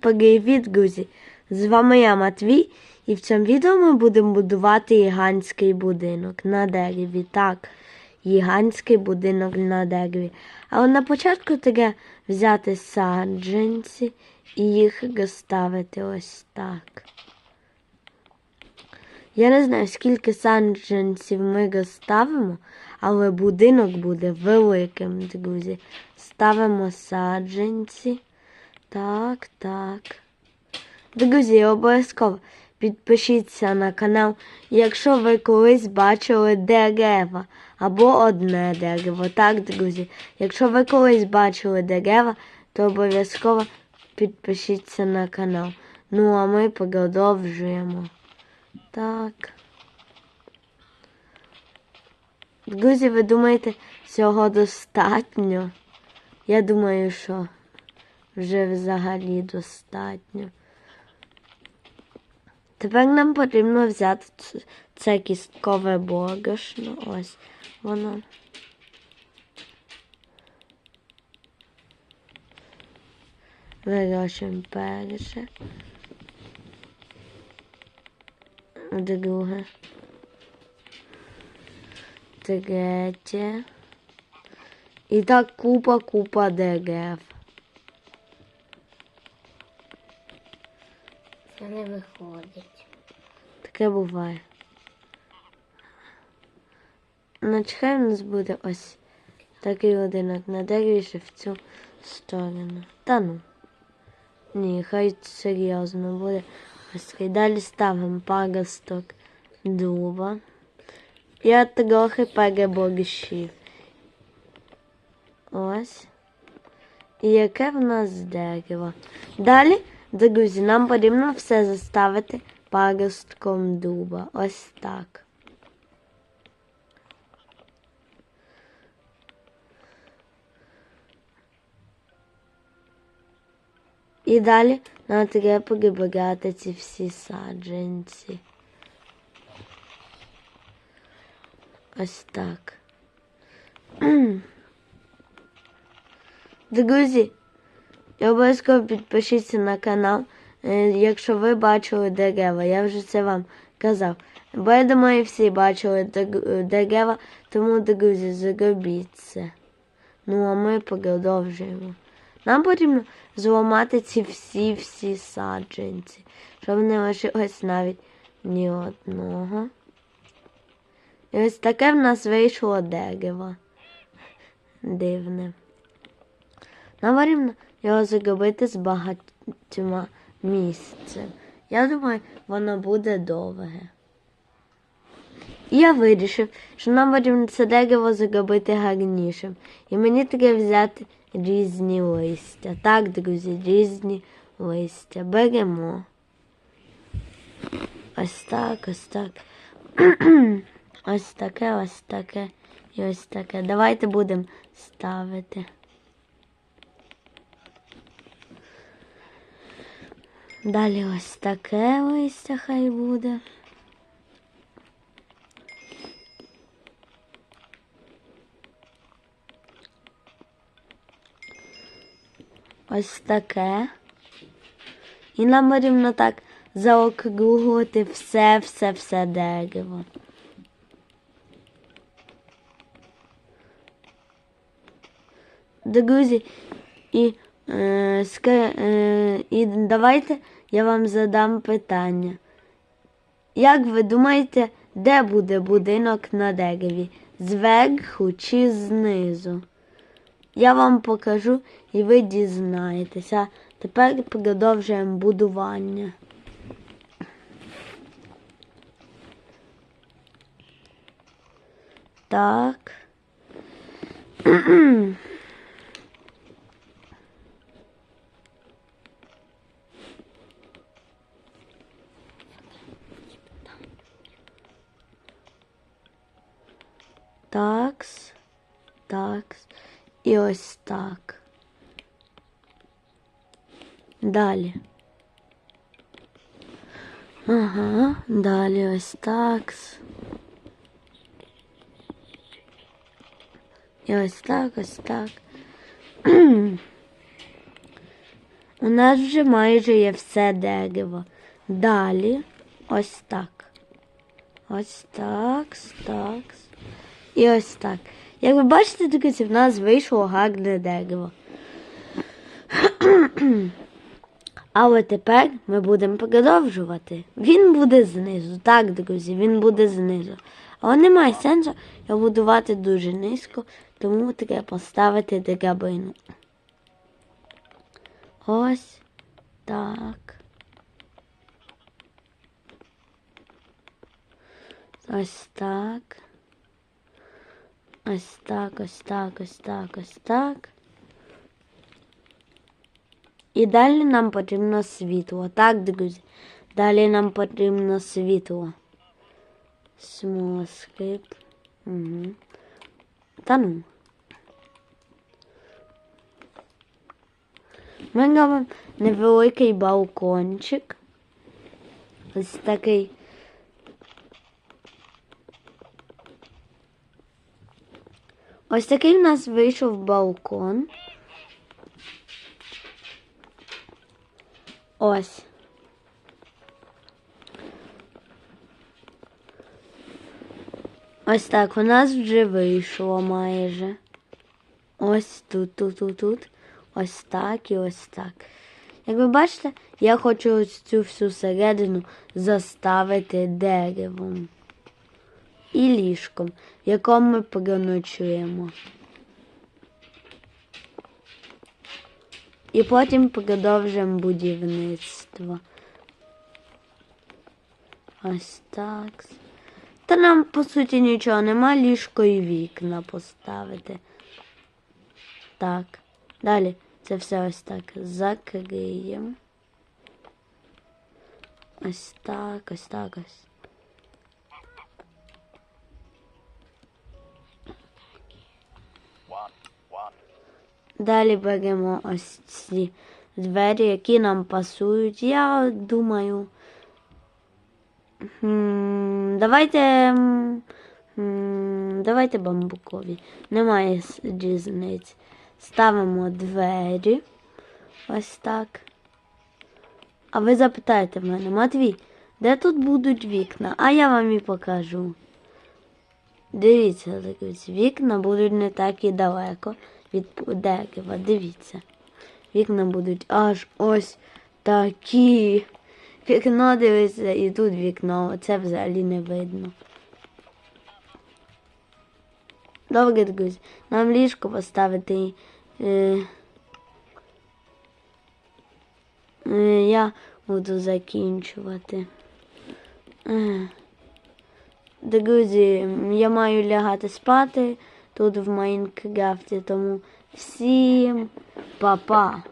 Привіт, друзі! З вами я Матвій, і в цьому відео ми будемо будувати гігантський будинок на дереві. Так, гігантський будинок на дереві. Але на початку треба взяти саджанці і їх розставити ось так. Я не знаю, скільки саджанців ми розставимо, але будинок буде великим, друзі. Ставимо саджанці. Так, так. Друзі, обов'язково підпишіться на канал, якщо ви колись бачили дерева або одне дерево. Так, друзі. Якщо ви колись бачили дерева, то обов'язково підпишіться на канал. Ну, а ми продовжуємо. Так. Друзі, ви думаєте, цього достатньо? Я думаю, що вже взагалі достатньо. Тепер нам потрібно взяти це кісткове борошно. Ось воно. Вирощуємо перше. Друге. Третє. І так купа купа дерев. Це не виходить. Таке буває. Начхай у нас буде ось такий одинок на дереві ще в цю сторону. Та ну. Ні, хай серйозно буде. Ось. Далі ставимо паросток дуба. Я трохи переборщив. Ось. І яке в нас дерево. Далі, друзі, нам потрібно все заставити паростком дуба. Ось так. І далі нам треба прибирати ці всі саджанці. Ось так. Друзі, і обов'язково підпишіться на канал, е, якщо ви бачили дерева. Я вже це вам казав. Бо я думаю, всі бачили дер- дерева, тому, друзі, зробіть це. Ну, а ми продовжуємо. Нам потрібно зламати ці всі-всі саджанці, щоб не лишилось навіть ні одного. І ось таке в нас вийшло дерево. Дивне. Нам потрібно його зробити з багатьма місцями. Я думаю, воно буде довге. І я вирішив, що нам потрібно це дерево зробити гарнішим. І мені треба взяти різні листя. Так, друзі, різні листя. Беремо. Ось так, ось так. ось таке, ось таке і ось таке. Давайте будемо ставити. Далі ось таке листя хай буде. Ось таке. І нам потрібно так заокруглити все-все-все дерево. Друзі, і, е, е, і давайте я вам задам питання. Як ви думаєте, де буде будинок на дереві? Зверху чи знизу? Я вам покажу і ви дізнаєтеся. Тепер продовжуємо будування. Так. Такс. Такс. І ось так. Далі. Ага, далі ось так. І ось так, ось так. У нас вже майже є все дерево. Далі ось так. Ось так, так. І ось так. Як ви бачите, друзі, в нас вийшло гарне дерево. Але тепер ми будемо продовжувати. Він буде знизу. Так, друзі, він буде знизу. Але немає сенсу його будувати дуже низько, тому треба поставити драбину. Ось так. Ось так. Ось так, ось так, ось так, ось так. І далі нам потрібно світло. Так, друзі. Далі нам потрібно світло. Смоскрип. Угу. Та ну. Ми робимо невеликий балкончик. Ось такий. Ось такий в нас вийшов балкон. Ось. Ось так у нас вже вийшло майже. Ось тут, тут, тут, тут. Ось так і ось так. Як ви бачите, я хочу ось цю всю середину заставити деревом і ліжком, в якому ми переночуємо. І потім продовжимо будівництво. Ось так. Та нам, по суті, нічого нема, ліжко і вікна поставити. Так. Далі це все ось так закриємо. Ось так, ось так ось. Далі беремо ось ці двері, які нам пасують. Я думаю. Давайте. Давайте бамбукові. Немає різниці. Ставимо двері. Ось так. А ви запитаєте мене, Матвій, де тут будуть вікна? А я вам і покажу. Дивіться, вікна будуть не так і далеко від дерева. Дивіться. Вікна будуть аж ось такі. Вікно дивиться, і тут вікно. Оце взагалі не видно. Добре, друзі, нам ліжко поставити. Е, е, я буду закінчувати. Е. Друзі, я маю лягати спати тут в Майнкрафті, тому всім па-па.